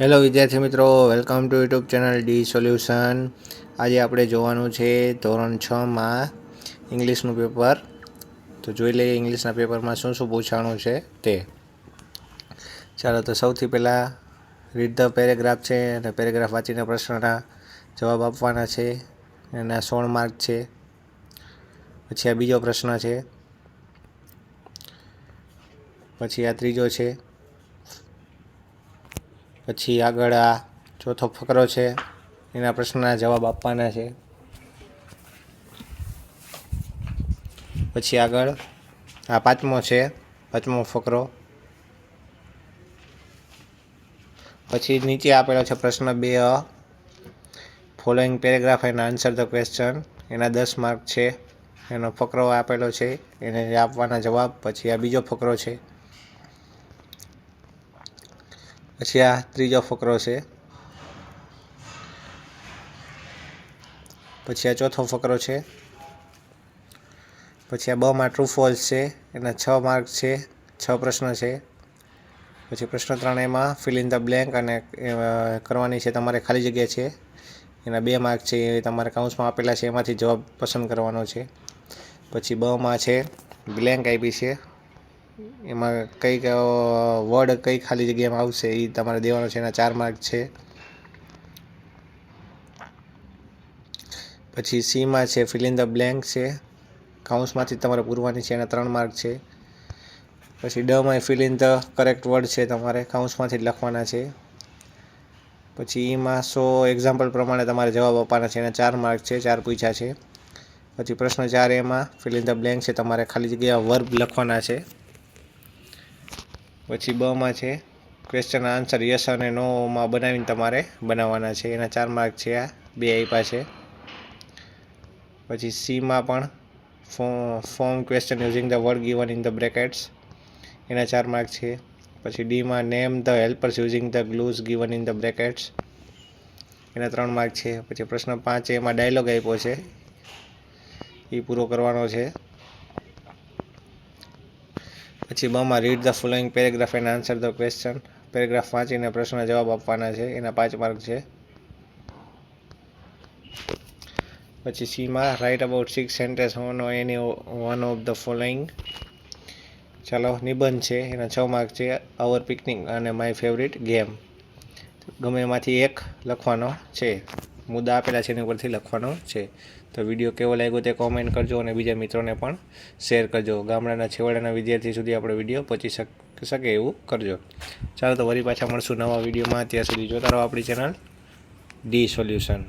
Hello વિદ્યાર્થી મિત્રો, welcome to YouTube channel D solution. આજે આપણે જોવાનું છે ધોરણ છમાં ઇંગ્લિશનું પેપર. તો જોઈ લઈએ ઇંગ્લિશના પેપરમાં શું શું પૂછાણું છે તે. ચાલો, તો સૌથી પહેલાં રીડ ધ પેરેગ્રાફ છે અને પેરેગ્રાફ વાંચીને પ્રશ્નના જવાબ આપવાના છે. એના સોળ માર્ક છે. પછી આ બીજો પ્રશ્ન છે. પછી આ ત્રીજો છે. પછી આગળ આ ચોથો ફકરો છે. એના પ્રશ્નના જવાબ આપવાના છે. પછી આગળ આ પાંચમો છે, પાંચમો ફકરો. પછી નીચે આપેલો છે પ્રશ્ન બે following paragraph and answer the question એના દસ માર્ક છે. એનો ફકરો આપેલો છે. એને આપવાના જવાબ. પછી આ બીજો ફકરો છે. પછી આ ત્રીજો ફકરો છે. પછી આ ચોથો ફકરો છે. પછી આ બમાં ટ્રુ ફોલ્સ છે એના છ માર્ક છે, છ પ્રશ્ન છે. પછી પ્રશ્ન ત્રણ એમાં ફિલ ઇન ધ બ્લેન્ક અને કરવાની છે તમારે ખાલી જગ્યા છે. એના બે માર્ક છે એ તમારે કાઉન્સમાં આપેલા છે, એમાંથી જવાબ પસંદ કરવાનો છે. પછી બમાં છે બ્લેન્ક આપી છે. એમાં કઈ વર્ડ કઈ ખાલી જગ્યામાં આવશે એ તમારે દેવાનો છે, એના ચાર માર્ક છે. પછી સીમાં છે ફિલ ઇન ધ બ્લેન્ક છે. કાઉન્સમાંથી તમારે પૂરવાની છે, એના ત્રણ માર્ક છે. પછી ડમાં fill in the correct word છે તમારે કાઉન્સમાંથી જ લખવાના છે. પછી ઈમાં સો એક્ઝામ્પલ પ્રમાણે તમારે જવાબ આપવાના છે, એના ચાર માર્ક છે, ચાર પૂછ્યા છે. પછી પ્રશ્ન ચાર એમાં ફિલ ઇન ધ બ્લેન્ક છે, તમારે ખાલી જગ્યા વર્બ લખવાના છે. પછી બમાં છે. ક્વેશ્ચન આન્સર યસ અને નોમાં બનાવીને તમારે બનાવવાના છે. એના ચાર માર્ક છે આ. બે આપ્યા છે. પછી સીમાં પણ form question using the word given in the brackets એના ચાર માર્ક છે. પછી ડીમાં name the helpers using the clues given in the brackets એના ત્રણ માર્ક છે. પછી પ્રશ્ન પાંચ એમાં ડાયલોગ આપ્યો છે. એ પૂરો કરવાનો છે. પછી બમાં read the following paragraph and answer the question paragraph વાંચીને પ્રશ્નના જવાબ આપવાના છે. એના પાંચ માર્ક છે. પછી સીમાં રાઇટ અબાઉટ સિક્સ સેન્ટેન્સ હોવાનો any one of the following ચાલો, નિબંધ છે. એના છ માર્ક છે. અવર પિકનિક અને માય ફેવરિટ ગેમ ગમે એમાંથી એક લખવાનો છે. મુદ્દા આપેલા છે એની ઉપરથી લખવાનો છે. તો વીડિયો કેવો લાગ્યો તે કોમેન્ટ કરજો અને બીજા મિત્રોને પણ શેર કરજો. ગામડાના છેવાડાના વિદ્યાર્થી સુધી આપણો વીડિયો પહોંચી શક એવું કરજો. ચાલો તો વળી પાછા મળશું નવા વિડીયોમાં. ત્યાં સુધી જોતા રહો આપણી ચેનલ ડી સોલ્યુશન